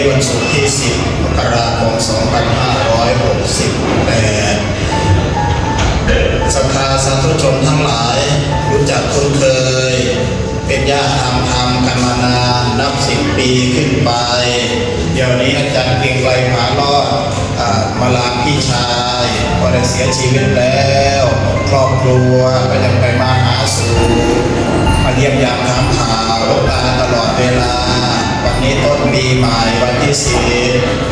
นี้วันศุกร์ที่ 10มกราคม 2568ศรัทธาสาธุชนทั้งหลาย รู้จักคุ้นเคย เป็นญาติธรรมธรรมกันมานานนับสิบปีขึ้นไป เดี๋ยวนี้อาจารย์เกรียงไกรผาลอดอมาลาพี่ชายก็ได้เสียชีวิตแล้ว ครอบครัวก็ยังไปมาหาสู่ มาเยี่ยมยามถามข่าวหลวงตาตลอดเวลา วันนี้ต้นปีใหม่วันที่สี่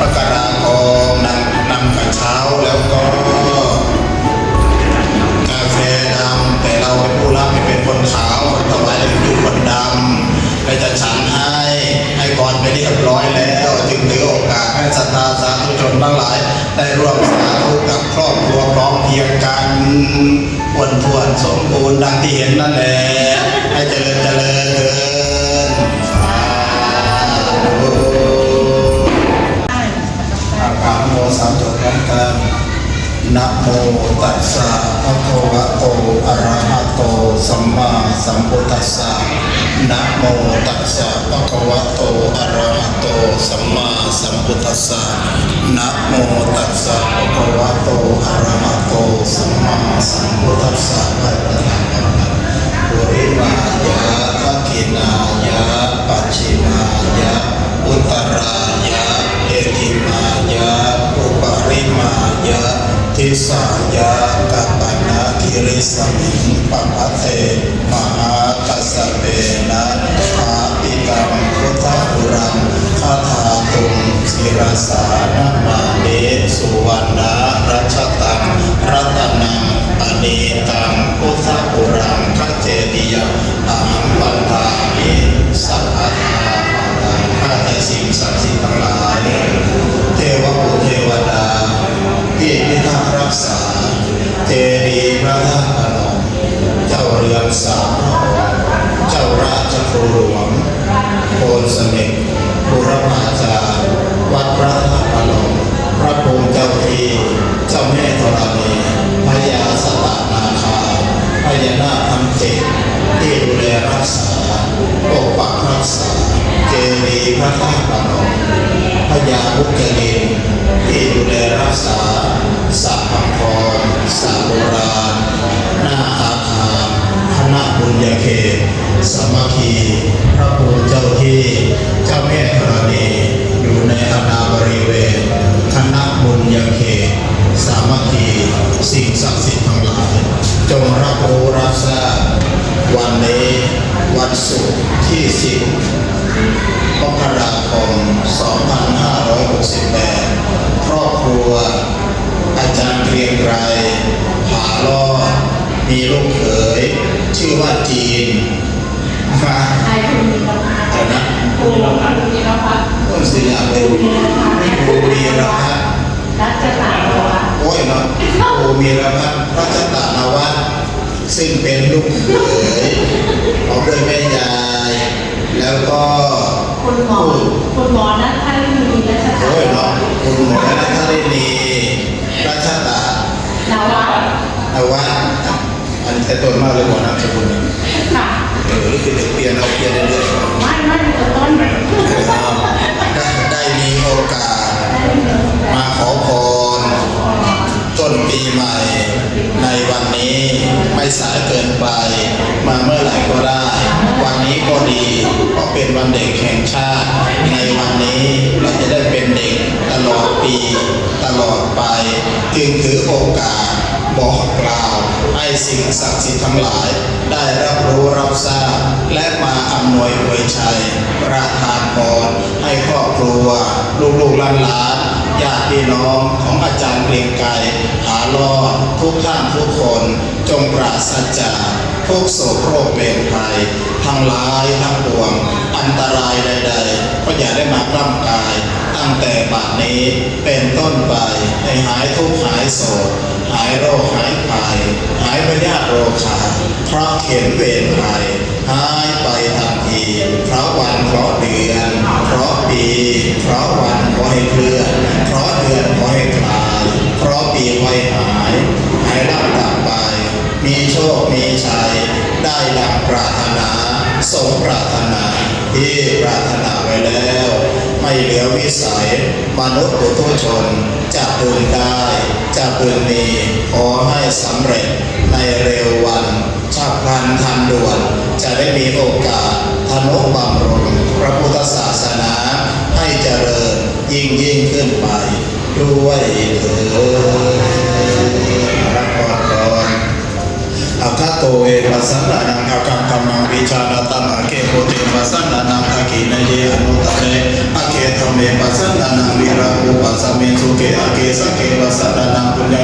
มกราคมนำนำกระเช้าแล้วก็กาแฟดำแต่เราเป็นผู้รับไม่เป็นคนขาวถวายให้เป็นคนดำและจะฉันให้ให้ก่อนไปเรียบร้อยแล้ว จึงถือโอกาสให้ศรัทธาสาธุชนทั้งหลาย ได้ร่วมสาธุกับครอบครัวพร้อมเพียงกัน อ้วนท้วนสมบูรณ์ดังที่เห็นนั่นแหละให้เจริญเจริญเถิดสาธุอาการโมสามจบพร้อมกันนะโมตัสสะภะคะวะโตอะระหะโตสัมมาสัมพุทธัสสะนะโมตัสสะภะคะวะโตอะระหะโตสัมมาสัมพุทธัสสะนะโมตัสสะภะคะวะโตอะายะกัปนาคิริสมิงปะปะเทมหาตัสเปนะอาปิตังพุทธปุรังคาถาตุงศิรสานามาเมสุวรรณรัชตังร เจดีย์พระธาตุพนมเจ้าเรือนสามพระองค์เจ้าราชครูหลวงโคนสนิทบุรพาจารย์วัดพระธาตุพนมพระภูมิเจ้าที่เจ้าแม่ธรณี เขตสามัคคีพระภูมิเจ้าที่เจ้าแม่ธรณีอยู่ในอาณาบริเวณคณะบุญญาเขตสามัคคีสิ่งศักดิ์สิทธิ์ทั้งหลายจงรับรู้รับทราบวันนี้วันศุกร์ที่สิบมกราคม 2568 ครอบครัว อาจารย์เกรียงไกรผาลอด มีลูกเขยชื่อว่าจีนมาใครคุณมีรพัฒน์เดี๋ยวนะคุณมีรพัฒน์ต้นศิลาเป็นภูมีรพัฒน์รัชตาโลวะโอ้ยเนาะภูมีรพัฒน์รัชตานวัฒน์ซึ่งเป็นลูกเขยของโดยแม่ยาย แล้วก็คุณหมอคุณหมอนัทท่านมีรัชตาโอ้ยเนาะคุณหมอนัทธรินีรัชตานวัฒน์นวัฒน์อันนี้ แต่ต้นมากเลยหมอนามสกุลเนี่ยค่ะเออนี่คือเด็กเปลี่ยนเอาเปลี่ยนเรื่อยๆไม่ไม่ตัวต้นได้มีโอกาส มาขอพรต้นปีใหม่ ในวันนี้ไม่สายเกินไป มาเมื่อไหร่ก็ได้ วันนี้ก็ดีเพราะเป็นวันเด็กแห่งชาติ ในวันนี้เราจะได้เป็นเด็กตลอดปีตลอดไป จึงถือโอกาส บอกกล่าวให้สิ่งศักดิ์สิทธิ์ทั้งหลาย ได้รับรู้รับทราบ และมาอำนวยอวยชัยประทานพรให้ครอบครัว ลูกๆหลานญาติพี่น้องของอาจารย์เกรียงไกรหาลอดทุกท่านทุกคน จงปราศจากทุกโศกโรคเป็นภัยทั้งหลายทั้งปวง นตรายใด ๆ ก็อย่าได้มากล้ำกาย ตั้งแต่บัดนี้เป็นต้นไปให้หายทุกข์หายโศกหายโรคหายภัยหายพยาธิโรคาเพราะเข็นเวรภัยหายไปทันทีเพราะวันเพราะเดือน เพราะปีเพราะวันขอให้เคลื่อนเพราะเดือนขอให้คลายเพราะปีขอให้หายหายรับกลับไป มีโชคมีชัยได้ดังปรารถนาสมปรารถนา ที่ปรารถนาไว้แล้ว ไม่เหลือวิสัยนุษย์ปุถุชนจะพึงได้จะพึงมีขอให้สำเร็จในเร็ววันฉับพลันทันด่วน จะได้มีโอกาสทนุบำรุงพระพุทธศาสนาให้เจริญยิ่งยิ่งขึ้นไป ด้วยเถิดรับพรก่อนอาคาโตเอปัสสนานังอาคังกัมมังวิชาณตังอาเกโกเตปัสสนานังอากินเยอนุตเรอาเกธรรมเมปัสสนานัง วิราภูปัสสเมสุเกอาเกสเกปัสสนานังปุญ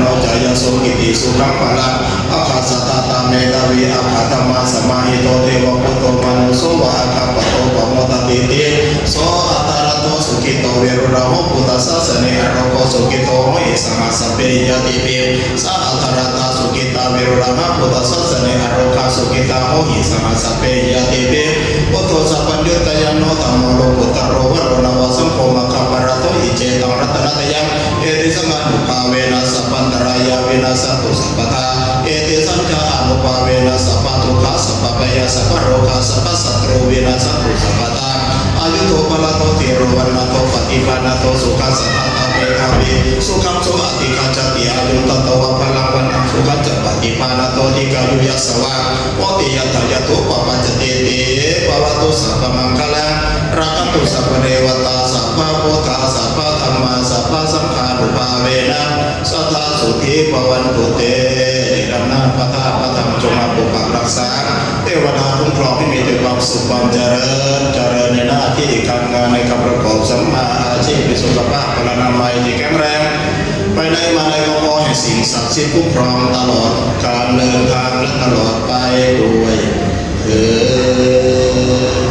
โนจายโสกิติสุขังพลังอาคาสตตาเมตาวีอาคาธรรมะสมาหิโตเทวปุตโตมนุโสวะอาคาปโตปโมตติติโสอัตารโตสุขิโตเวรุระโหปุตตสสเนอโรโกสุขิโตโหอิสหัสสเปริยติปิสาอัตตารตาสุขิตาเวรุระหะปุตตสสเนอโรคาสุขิตาโหอิสหัสสเปริยติปิปุตโตสัพพัญญุตยานโนตัมโมโลกุตตโรวโรนวสัมโฆมะคปะระโตอิเจตังรัตนตยังเอติสังฆานุภาเวนะสั ตุสัพพทาเอติสังฆานุภาเวนะสัพพทุกขสัพพพยาสัพพโรคาสัพพสัตโรเวนะสัตตุสัพพทาอายุโตปะละโตติโรวันนะโตปฏิปานะโตสุขัสสะตาเมฆาวิสุขังสุอติกาจติอายุตโตวะพลังวันนังสุขัจปฏิปานะโตติกายุยัสวะโอติยัตถยตุปปัจจติติปวัตุสัพพมังคลังรักขันตุสัพพเทวตาสัพพะพุทธา ธาสุขีปวันตุเตนิรันนาปทาปธรรมจงมาปกปักรักษา เทวดาคุ้มครองให้มีแต่ความสุขความเจริญ เจริญในหน้าที่การงานในการประกอบสัมมาอาชีพมีสุขภาพพลานามัยที่แข็งแรง ไปไหนมาไหนก็ขอให้สิ่งศักดิ์สิทธิ์คุ้มครองตลอดการเดินทางและตลอดไปด้วยเถิด